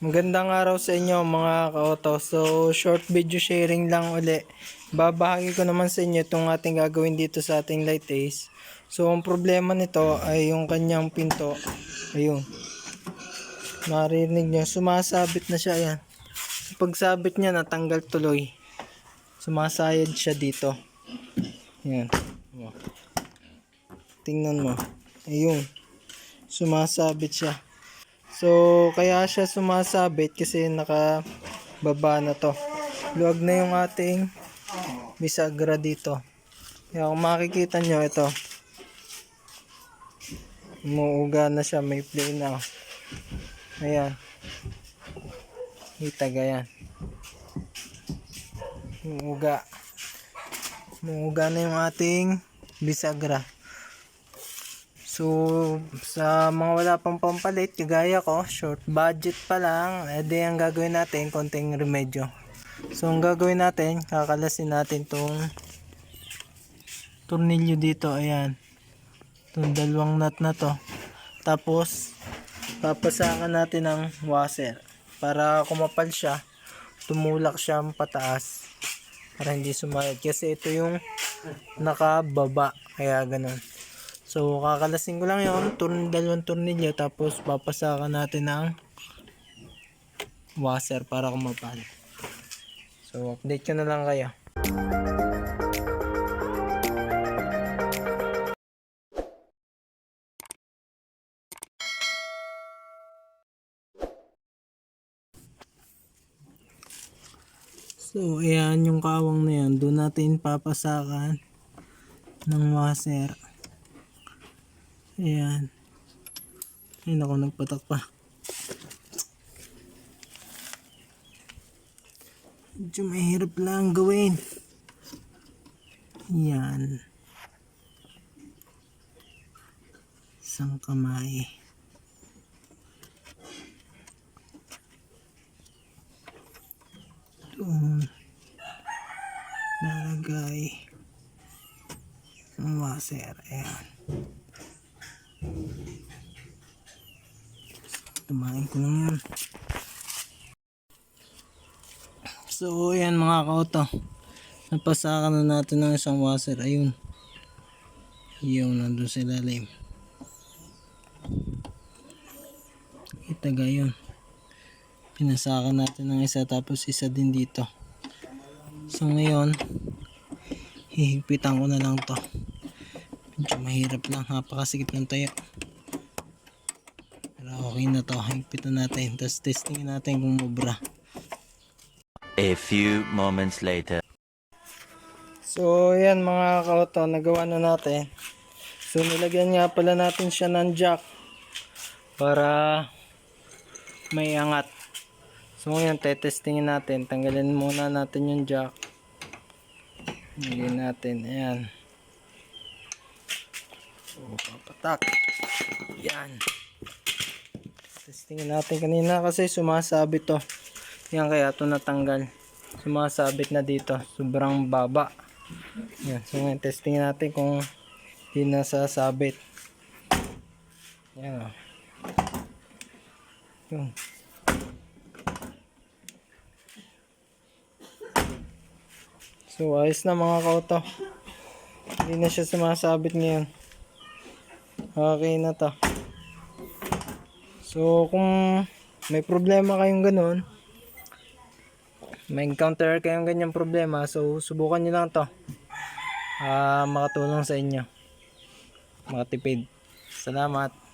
Magandang araw sa inyo mga ka-auto. So, short video sharing lang uli. Babahagi ko naman sa inyo itong ating gagawin dito sa ating light ace. So, ang problema nito ay yung kanyang pinto. Ayun. Marinig nyo, sumasabit na siya yan. Pagsabit niya, natanggal tuloy. Sumasayad siya dito. Yan. Oh. Tingnan mo. Ayun. Sumasabit siya. So, kaya siya sumasabit kasi nakababa na to. Luwag na yung ating bisagra dito. Kaya kung makikita nyo, ito. Umuuga na siya, may play na. Ayan. Kita ganyan. Umuuga. Umuuga na yung ating bisagra. So, sa mga wala pang pampalit, kagaya ko, short budget pa lang, edi ang gagawin natin, konting remedyo. So, ang gagawin natin, kakalasin natin tong tornilyo dito, ayan. Itong dalawang nut na to. Tapos, papasakan natin ng washer. Para kumapal siya, tumulak siya pataas. Para hindi sumayad. Kasi ito yung nakababa. Kaya ganun. So, kakalasin ko lang yun, turn, dalawang tornilyo, tapos papasakan natin ng washer para kumapal. So, update ko na lang kayo. So, ayan yung kawang na yan. Doon natin papasakan ng washer. Ayan. Ayun ako nagpatak pa. Medyo mahirap lang gawin. Yan. Isang kamay. Doon. Nalagay. Ang washer. Ayan. Tumain ko lang yan. So, ayan mga kauto. Napasakan na natin ng isang washer. Ayun. Yung nandun sa ilalim. Kita gayon. Pinasakan natin ng isa tapos isa din dito. So, ngayon, hihigpitan ko na lang to. Medyo mahirap lang. Napakasikip ng tayo. Pero okay na to. Higpitan natin. Tapos testingin natin kung mubra. A few moments later. So, yan mga kauto, nagawa na natin. So, nilagyan nga pala natin siya ng jack para may angat. So, ngayon, tetestingin natin. Tanggalin muna natin yung jack. Hindi natin. Ayan. So, papatak. Yan. Testingin natin kanina kasi sumasabit to. Yan kaya ito natanggal. Sumasabit na dito. Sobrang baba. Yan. So ngayon testingin natin kung hindi nasasabit. Yan o. Yun. So ayos na mga kauto. Hindi na siya sumasabit ngayon. Okay na to. So kung may problema kayong ganun, may encounter kayong ganyang problema, so subukan nyo lang to. Ah, makatulong sa inyo. Makatipid. Salamat.